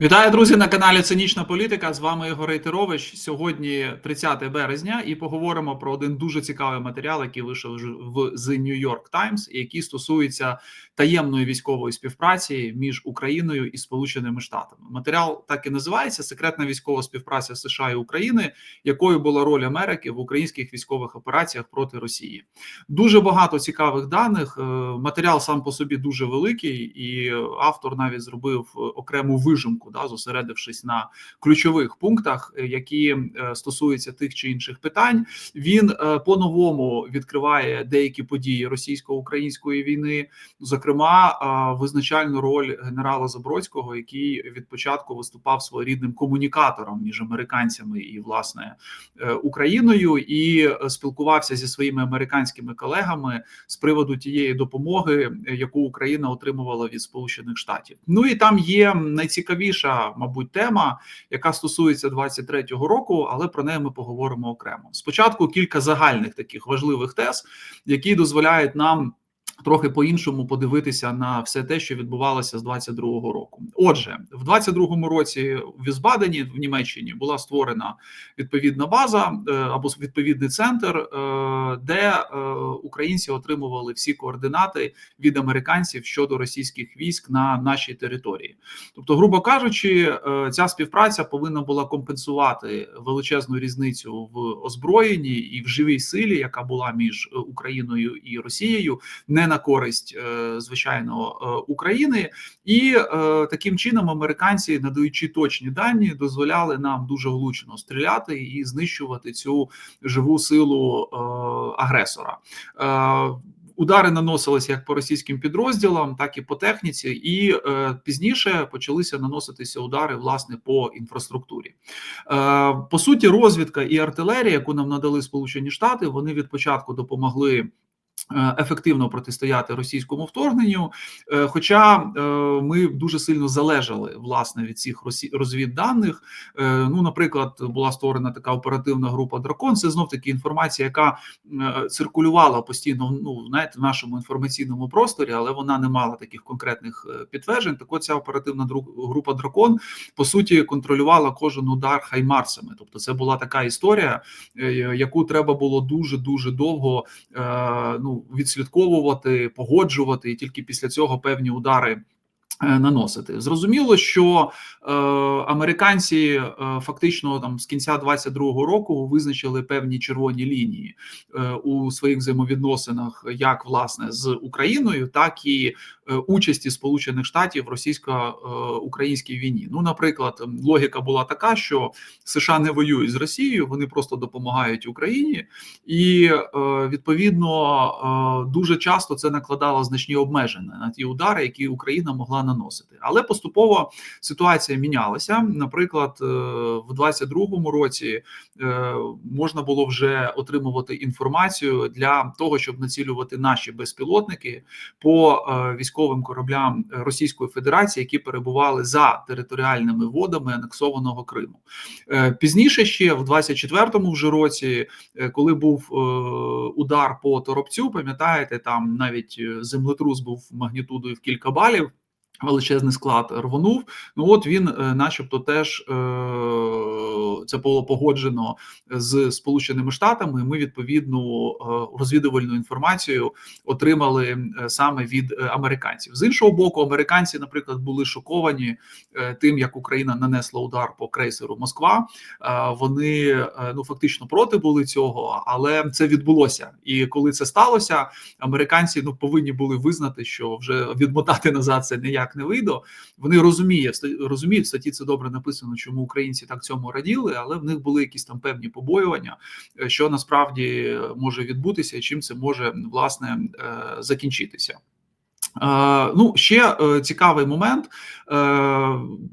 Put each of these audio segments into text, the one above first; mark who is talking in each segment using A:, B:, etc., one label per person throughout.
A: Вітаю, друзі, на каналі Цинічна Політика. З вами Ігор Рейтерович. Сьогодні 30 березня, і поговоримо про один дуже цікавий матеріал, який вийшов в The New York Times, який стосується таємної військової співпраці між Україною і Сполученими Штатами. Матеріал так і називається Секретна військова співпраця США і України, якою була роль Америки в українських військових операціях проти Росії. Дуже багато цікавих даних. Е, матеріал сам по собі дуже великий, і автор навіть зробив окрему вижимку да, зосередившись на ключових пунктах, е, які е, стосуються тих чи інших питань. Він е, по-новому відкриває деякі події російсько-української війни, зокрема, визначальну роль генерала Забродського, який від початку виступав своєрідним комунікатором між американцями і власне Україною, і спілкувався зі своїми американськими колегами з приводу тієї допомоги, яку Україна отримувала від Сполучених Штатів. Ну і там є найцікавіше найцікавіша, мабуть, тема, яка стосується 23-го року, але про неї ми поговоримо окремо. Спочатку кілька загальних таких важливих тез, які дозволяють нам. Трохи по-іншому подивитися на все те, що відбувалося з 22-го року. Отже, в 22-му році в Візбадені в Німеччині була створена відповідна база е, або відповідний центр, е, де е, українці отримували всі координати від американців щодо російських військ на нашій території. Тобто, грубо кажучи, ця співпраця повинна була компенсувати величезну різницю в озброєнні і в живій силі, яка була між Україною і Росією. не на користь е, звичайно е, України, і е, таким чином американці, надаючи точні дані, дозволяли нам дуже влучно стріляти і знищувати цю живу силу агресора. Удари наносилися як по російським підрозділам, так і по техніці, і е, пізніше почалися наноситися удари власне по інфраструктурі. Е, По суті, розвідка і артилерія, яку нам надали Сполучені Штати, вони від початку допомогли ефективно протистояти російському вторгненню, е, хоча е, ми дуже сильно залежали власне від цих розвідданих. Ну, наприклад, була створена така оперативна група дракон. Це знов таки інформація, яка циркулювала постійно ну, знаєте, в нашому інформаційному просторі, але вона не мала таких конкретних підтверджень. Так ця оперативна група дракон по суті контролювала кожен удар хаймарсами. Тобто, це була така історія, яку треба було дуже дуже довго ну відслідковувати, погоджувати, і тільки після цього певні удари. Е, наносити зрозуміло, що е, американці е, фактично там з кінця 22-го року визначили певні червоні лінії е, у своїх взаємовідносинах, як власне з Україною, так і е, участі Сполучених Штатів в російсько-українській війні. Ну, наприклад, логіка була така, що США не воюють з Росією, вони просто допомагають Україні, і е, відповідно е, дуже часто це накладало значні обмеження на ті удари, які Україна могла наносити. Але поступово ситуація мінялася. Наприклад, е, в 22-му році е, можна було вже отримувати інформацію для того, щоб націлювати наші безпілотники по е, військовим кораблям Російської Федерації, які перебували за територіальними водами анексованого Криму. Пізніше ще в 24-му вже році, коли був удар по торопцю, пам'ятаєте, там навіть землетрус був магнітудою в кілька балів. Величезний склад рвонув. Ну от він, е, начебто, теж е, це було погоджено з Сполученими Штатами. Ми відповідну е, розвідувальну інформацію отримали саме від американців. З іншого боку, американці, наприклад, були шоковані тим, як Україна нанесла удар по крейсеру Москва. Вони ну фактично проти були цього, але це відбулося. І коли це сталося, американці ну повинні були визнати, що вже відмотати назад це ніяк не вийду. Вони розуміють, розуміють, в статті це добре написано, чому українці так цьому раділи, але в них були якісь там певні побоювання, е, що насправді може відбутися, і чим це може власне е, закінчитися. Е, ну, ще е, цікавий момент. Е,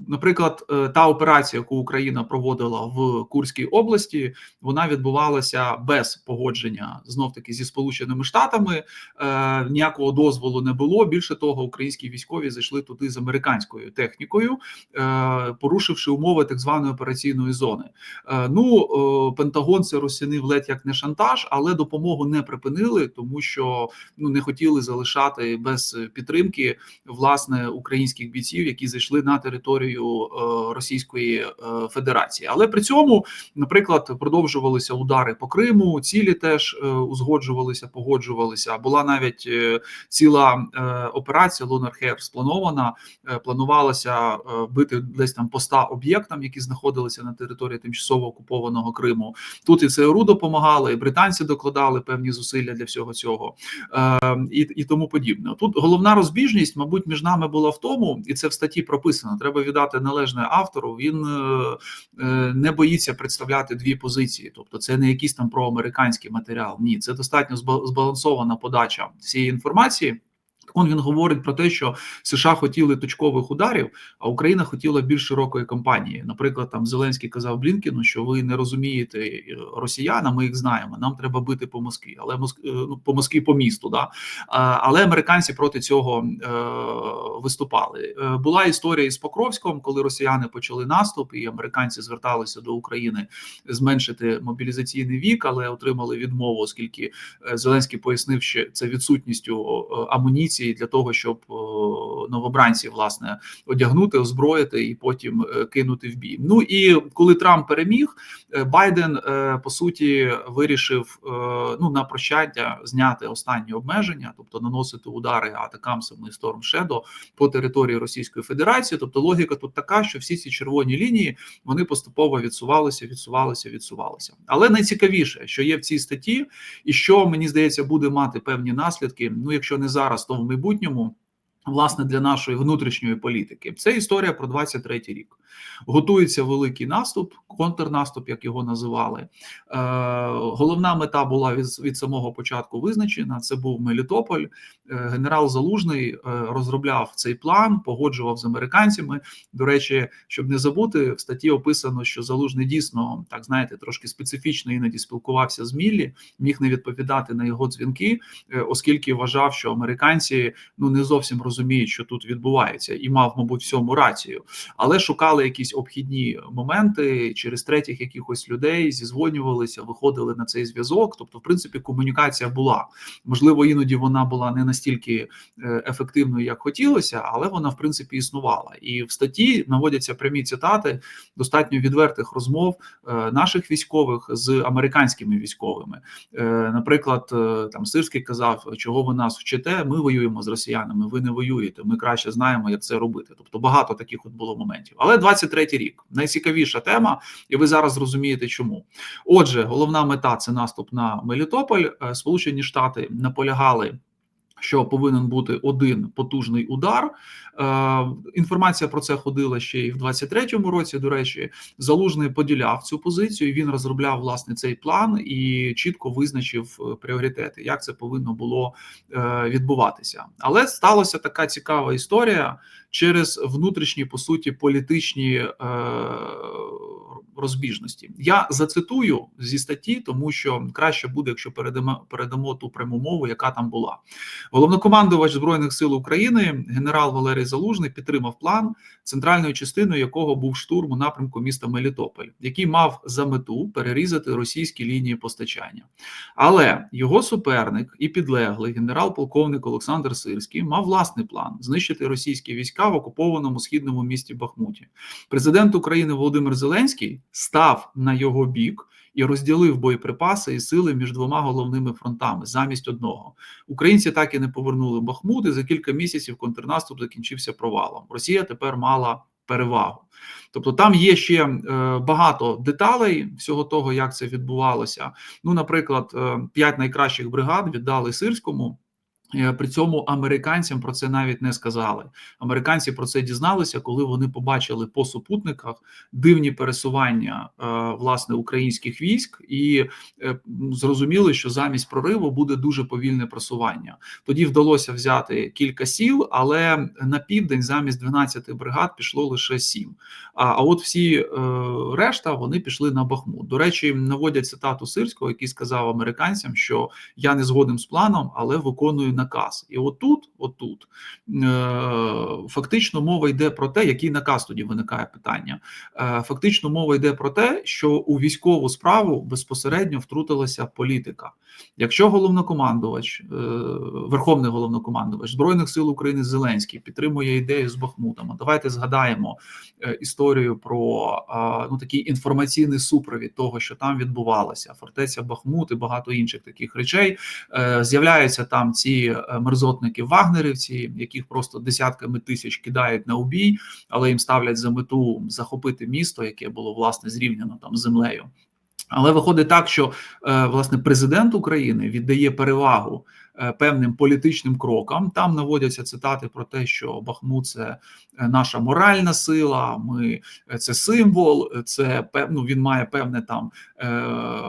A: наприклад, та операція, яку Україна проводила в Курській області, вона відбувалася без погодження знов таки зі Сполученими Штатами. Ніякого дозволу не було. Більше того, українські військові зайшли туди з американською технікою, порушивши умови так званої операційної зони. Ну Пентагон це розцінив ледь як не шантаж, але допомогу не припинили, тому що ну не хотіли залишати без підтримки власне українських бійців, які зайшли на територію Російської Федерації. Але при цьому, наприклад, продовжувалися удари по Криму, цілі теж узгоджувалися, погоджувалися. Була навіть ціла операція Лунархер спланована, планувалося бити десь там поста об'єктам, які знаходилися на території тимчасово окупованого Криму. Тут і ЦРУ допомагало, і британці докладали певні зусилля для всього цього е, і і тому подібне. Тут головна розбіжність, мабуть, між нами була в тому, і це в статті прописано. Треба віддати належне автору. Він е, е, не боїться представляти дві позиції, тобто це не якийсь там проамериканський матеріал. Ні, це достатньо збалансована подача цієї інформації. Он він говорить про те, що США хотіли точкових ударів, а Україна хотіла більш широкої кампанії. Наприклад, там Зеленський казав Блінкіну, що ви не розумієте росіян, ми їх знаємо. Нам треба бити по Москві, але. Е, ну, по Москві по місту. Да але американці проти цього е, виступали. Е, була історія із Покровськом, коли росіяни почали наступ, і американці зверталися до України зменшити мобілізаційний вік, але отримали відмову, оскільки Зеленський пояснив, що це відсутністю амуніції амуніції для того, щоб новобранців власне одягнути, озброїти і потім е, кинути в бій. Ну і коли Трамп переміг, е, Байден е, по суті вирішив ну на прощання зняти останні обмеження, тобто наносити удари атакамсами Storm Shadow по території Російської Федерації. Тобто логіка тут така, що всі ці червоні лінії вони поступово відсувалися, відсувалися, відсувалися. Але найцікавіше, що є в цій статті, і що мені здається буде мати певні наслідки. Ну якщо не зараз, то в майбутньому. Власне, для нашої внутрішньої політики це історія про 23-й рік. Готується великий наступ, контрнаступ, як його називали. Е, Головна мета була від від самого початку визначена. Це був Мелітополь. Е, Генерал Залужний е, розробляв цей план, погоджував з американцями. До речі, щоб не забути, в статті описано, що залужний дійсно так знаєте, трошки специфічно іноді спілкувався з Міллі, міг не відповідати на його дзвінки, е, оскільки вважав, що американці ну не зовсім розуміють, розуміють, що тут відбувається, і мав, мабуть, всьому рацію, але шукали якісь обхідні моменти через третіх якихось людей, зізвонювалися, виходили на цей зв'язок. Тобто, в принципі, комунікація була можливо, іноді вона була не настільки е, ефективною, як хотілося, але вона в принципі існувала. І в статті наводяться прямі цитати достатньо відвертих розмов е, наших військових з американськими військовими. Е, наприклад, там Сирський казав, чого ви нас вчите. Ми воюємо з росіянами. Ви не воюєте. Ми краще знаємо, як це робити. Тобто багато таких от було моментів. Але 23-й рік найцікавіша тема, і ви зараз розумієте, чому. Отже, головна мета це наступ на Мелітополь. Е, Сполучені Штати наполягали що повинен бути один потужний удар. Е, Інформація про це ходила ще і в 23-му році. До речі, залужний поділяв цю позицію. Він розробляв власне цей план і чітко визначив е, пріоритети, як це повинно було е, відбуватися. Але сталася така цікава історія через внутрішні по суті політичні. Е, розбіжності. Я зацитую зі статті, тому що краще буде, якщо передамо передамо ту пряму мову, яка там була. Головнокомандувач збройних сил України, генерал Валерій Залужний, підтримав план, центральною частиною якого був штурм у напрямку міста Мелітополь, який мав за мету перерізати російські лінії постачання. Але його суперник і підлеглий генерал-полковник Олександр Сирський мав власний план знищити російські війська в окупованому східному місті Бахмуті. Президент України Володимир Зеленський став на його бік і розділив боєприпаси і сили між двома головними фронтами замість одного. Українці так і не повернули Бахмут, і за кілька місяців контрнаступ закінчився провалом. Росія тепер мала перевагу. Тобто там є ще е, багато деталей всього того, як це відбувалося. Ну, наприклад, е, п'ять найкращих бригад віддали сирському. Е, при цьому американцям про це навіть не сказали. Американці про це дізналися, коли вони побачили по супутниках дивні пересування е, власне українських військ, і е, зрозуміли, що замість прориву буде дуже повільне просування. Тоді вдалося взяти кілька сіл, але на південь замість 12 бригад пішло лише 7. А от всі решта вони пішли на Бахмут. До речі, наводять цитату Сирського, який сказав американцям, що я не згоден з планом, але виконую наказ. І отут, отут е, фактично мова йде про те, який наказ тоді виникає питання. Е, Фактично мова йде про те, що у військову справу безпосередньо втрутилася політика. Якщо головнокомандувач, е, верховний головнокомандувач збройних сил України Зеленський підтримує ідею з Бахмутом, давайте згадаємо історію про ну такий інформаційний супровід того, що там відбувалося, фортеця Бахмут і багато інших таких речей. З'являються там ці е, мерзотники вагнерівці, яких просто десятками тисяч кидають на убій, але їм ставлять за мету захопити місто, яке було власне зрівняно там землею. Але виходить так, що е, власне президент України віддає перевагу певним політичним крокам. Там наводяться цитати про те, що Бахмут це е, наша моральна сила. Ми е, це символ, е, це певно. Він має певне там е,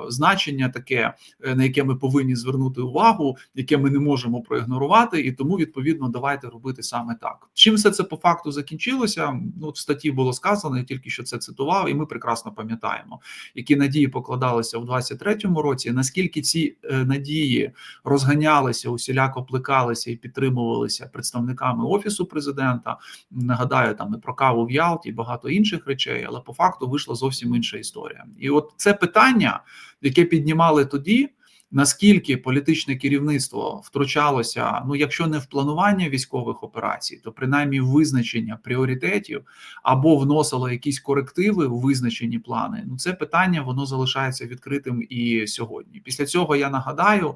A: значення, таке е, на яке ми повинні звернути увагу, яке ми не можемо проігнорувати, і тому відповідно давайте робити саме так. Чим все це по факту закінчилося? Ну в статті було сказано, я тільки що це цитував, і ми прекрасно пам'ятаємо, які надії покладалися в 23-му році. Наскільки ці е, надії розганялися, усіляко плекалися і підтримувалися представниками офісу президента. Нагадаю, там і про каву в Ялті, і багато інших речей, але по факту вийшла зовсім інша історія. І от це питання, яке піднімали тоді. Наскільки політичне керівництво втручалося, ну якщо не в планування військових операцій, то принаймні в визначення пріоритетів або вносило якісь корективи у визначені плани. Ну це питання воно залишається відкритим і сьогодні. Після цього я нагадаю,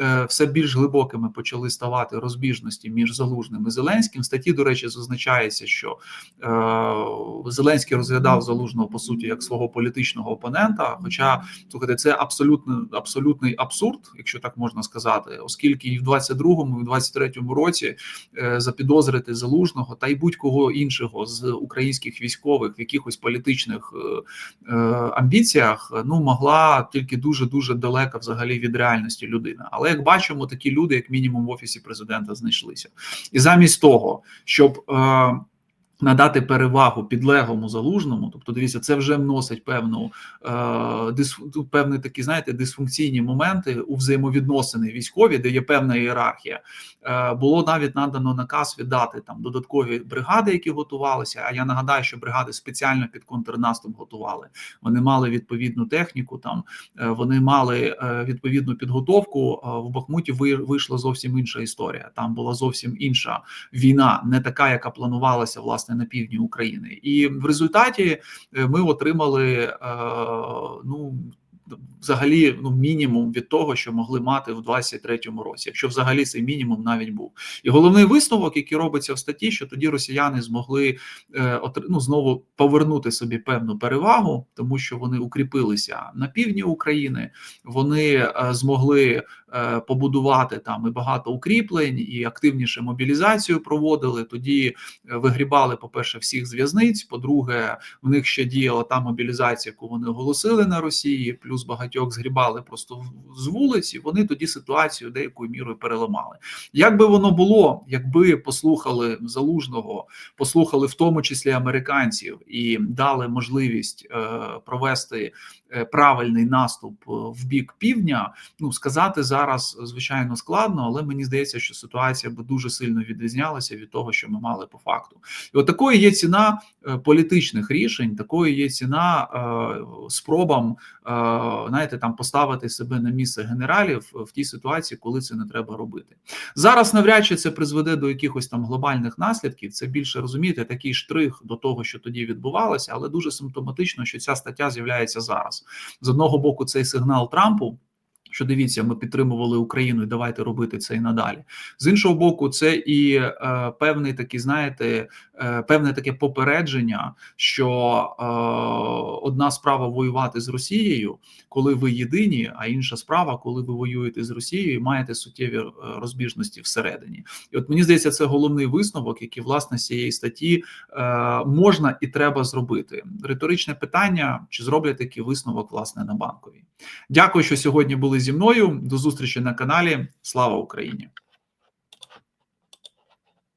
A: е, все більш глибокими почали ставати розбіжності між Залужним і Зеленським. В статті, до речі, зазначається, що е, Зеленський розглядав залужного по суті як свого політичного опонента. Хоча слухайте, це абсолютно абсолютний абсурд, якщо так можна сказати, оскільки і в 22-му, і в 23-му році е, запідозрити залужного та й будь-кого іншого з українських військових в якихось політичних е, е, амбіціях, ну могла тільки дуже дуже далека взагалі від реальності людина. Але як бачимо, такі люди, як мінімум, в офісі президента знайшлися, і замість того, щоб Надати перевагу підлеглому залужному, тобто дивіться, це вже вносить певну е, дис, певні такі, знаєте, дисфункційні моменти у взаємовідносини військові, де є певна ієрархія. Е, було навіть надано наказ віддати там додаткові бригади, які готувалися. А я нагадаю, що бригади спеціально під контрнаступ готували. Вони мали відповідну техніку. Там е, вони мали е, відповідну підготовку. Е, в Бахмуті ви, вийшла зовсім інша історія. Там була зовсім інша війна, не така, яка планувалася власне на півдні України, і в результаті е, ми отримали е, ну. Взагалі, ну мінімум від того, що могли мати в 23-му році, якщо взагалі цей мінімум навіть був, і головний висновок, який робиться в статті, що тоді росіяни змогли е, ну, знову повернути собі певну перевагу, тому що вони укріпилися на півдні України, вони е, змогли побудувати там і багато укріплень, і активніше мобілізацію проводили. Тоді е, вигрібали, по перше, всіх з в'язниць. По-друге, в них ще діяла та мобілізація, яку вони оголосили на Росії. Плюс багатьох згрібали просто з вулиці. Вони тоді ситуацію деякою мірою переламали. Як би воно було, якби послухали залужного, послухали в тому числі американців і дали можливість е, провести е, правильний наступ е, в бік півдня, ну сказати зараз звичайно складно, але мені здається, що ситуація би дуже сильно відрізнялася від того, що ми мали по факту. І от такою є ціна політичних рішень, такою є ціна спробам знаєте, там поставити себе на місце генералів в тій ситуації, коли це не треба робити. Зараз навряд чи це призведе до якихось там глобальних наслідків. Це більше розумієте, такий штрих до того, що тоді відбувалося, але дуже симптоматично, що ця стаття з'являється зараз. З одного боку, цей сигнал Трампу. Що дивіться, ми підтримували Україну і давайте робити це і надалі. З іншого боку, це і е, певний такий, знаєте, е, певне таке попередження, що е, одна справа воювати з Росією, коли ви єдині, а інша справа, коли ви воюєте з Росією і маєте суттєві е, розбіжності всередині. І от мені здається, це головний висновок, який власне з цієї статті е, можна і треба зробити. Риторичне питання: чи зроблять такий висновок власне на банковій? Дякую, що сьогодні були зі мною. До зустрічі на каналі. Слава Україні!